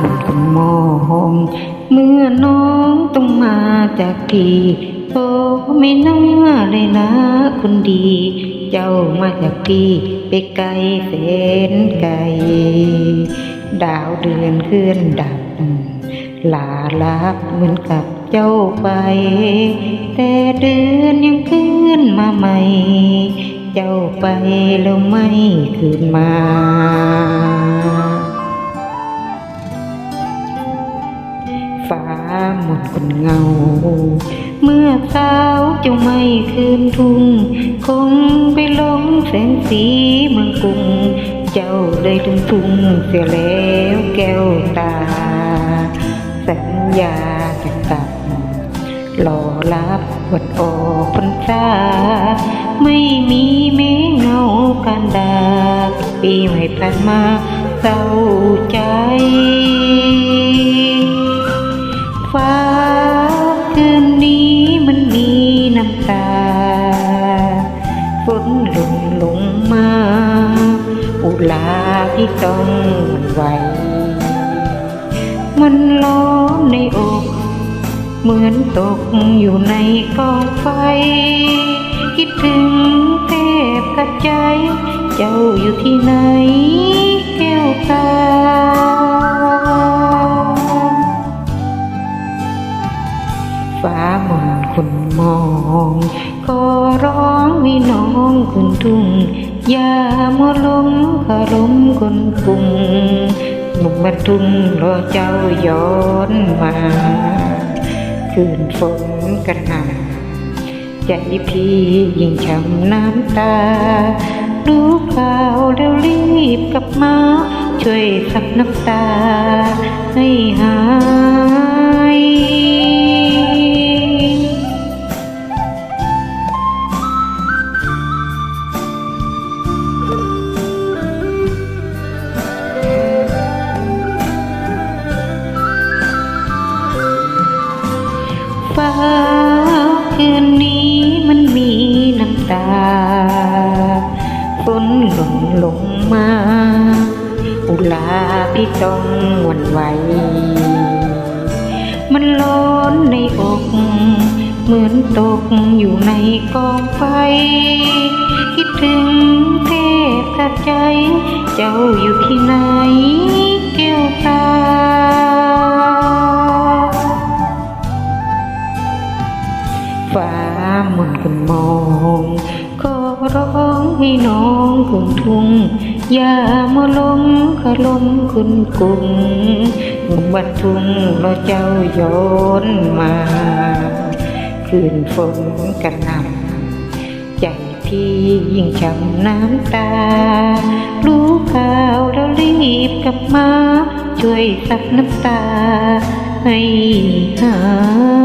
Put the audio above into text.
มันก็มองเมื่อน้องต้องมาจากพี่โอ้ไม่น่าเลยนะคนดี เจ้ามาจากพี่ไปไกลแสนไกล ดาวเดือนเคลื่อนดับลาลับเหมือนกับเจ้าไป แต่เดือนยังขึ้นมาใหม่ เจ้าไปแล้วไม่คืนมา หมดคนเงา เมื่อเช้าจ้าไม่คืนทุ่ง คงไปหลงแสงสีเมืองกรุง เจ้าเลยถึงทุ่งเสียแล้วแก้วตา สัญญาจะกลับรอรับวันออกพรรษาไม่มีแม้เงาการดาปีใหม่ผ่านมา ลงลงมาอุลาที่ต้องไหว มันล้อมในอก เหมือนตกอยู่ในกองไฟ คิดถึงเทพกระใจ เจ้าอยู่ที่ไหนแก้วตา ฟ้ามนคนมองขอร้องให้น้องขึ้นทุ่งอย่ามัวหลงคารมคนกรุงหนุ่มมาทุ่งรอเจ้าย้อนมาคืนฝนกันหนาใจพี่ยิ่งช้ำน้ำตา ดูข่าวแล้วรีบกลับมา ช่วยซับน้ำตาให้หาย พี่ต้องหวันไหว มันร้อนในอก เหมือนตกอยู่ในกองไฟ คิดถึงเทพกับใจ เจ้าอยู่ที่ไหนแก้วตาฟ้ามุนกันมอง ขอร้องให้น้องคุนทุ่ง อย่ามาหลงคารมคุณกุงหนุ่มบัดทุ่งรอเจ้าย้อนมา คืนฝนกันหน่ำใจพี่ยิ่งช้ำน้ำตา รู้ข่าวแล้วรีบกลับมา ช่วยซับน้ำตาให้หาย